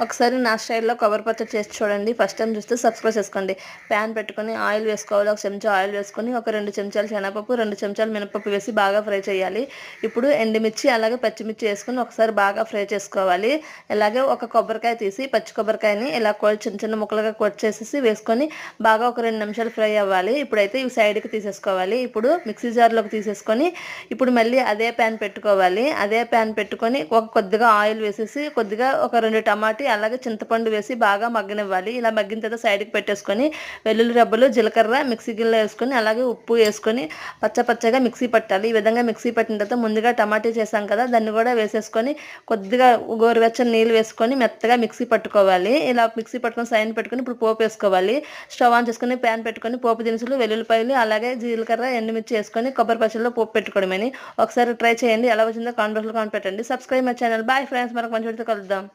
ఒకసారి నా స్టైల్లో కొబ్బరి పచ్చడి చేసి చూడండి. ఫస్ట్ టైం చూస్తే సబ్స్క్రైబ్ చేసుకోండి. ప్యాన్ పెట్టుకొని ఆయిల్ వేసుకోవాలి. ఒక చెంచా ఆయిల్ వేసుకొని ఒక రెండు చెంచాలు శనగపప్పు రెండు చెంచాలు మినపప్పు వేసి బాగా ఫ్రై చేయాలి. ఇప్పుడు ఎండుమిర్చి అలాగే పచ్చిమిర్చి వేసుకొని ఒకసారి బాగా ఫ్రై చేసుకోవాలి. అలాగే ఒక కొబ్బరికాయ తీసి పచ్చి కొబ్బరికాయని ఇలా చిన్న చిన్న ముక్కలుగా కొట్ చేసేసి వేసుకొని బాగా ఒక రెండు నిమిషాలు ఫ్రై అవ్వాలి. ఇప్పుడైతే ఈ సైడ్కి తీసేసుకోవాలి. ఇప్పుడు మిక్సీ జార్లోకి తీసేసుకొని ఇప్పుడు మళ్ళీ అదే ప్యాన్ పెట్టుకోవాలి. అదే ప్యాన్ పెట్టుకొని ఒక కొద్దిగా ఆయిల్ వేసేసి కొద్దిగా ఒక రెండు టమాటా పెట్టి అలాగే చింతపండు వేసి బాగా మగ్గనివ్వాలి. ఇలా మగ్గిన తర్వాత సైడ్కి పెట్టేసుకొని వెల్లుల్లి రబ్బలు జీలకర్ర మిక్సీ గిన్నెలో వేసుకొని అలాగే ఉప్పు వేసుకొని పచ్చ పచ్చగా మిక్సీ పట్టాలి. ఈ విధంగా మిక్సీ పట్టిన తర్వాత ముందుగా టమాటా చేసాం కదా దాన్ని కూడా వేసేసుకొని కొద్దిగా గోరువెచ్చని నీళ్ళు వేసుకొని మెత్తగా మిక్సీ పట్టుకోవాలి. ఇలా మిక్సీ పట్టుకొని సైన్ పెట్టుకొని ఇప్పుడు పోపు వేసుకోవాలి. స్టవ్ ఆన్ చేసుకొని ప్యాన్ పెట్టుకొని పోపు దినుసులు వెల్లుల్లిపాయలు అలాగే జీలకర్ర ఎండుమిర్చి వేసుకొని కొబ్బరి పచ్చడిలో పోపు పెట్టుకోవడమని. ఒకసారి ట్రై చేయండి. ఎలా వచ్చిందో కాన్వర్స్లో కాన్ పెట్టండి. Subscribe my channel. Bye friends. మనకు మంచి కలుద్దాం.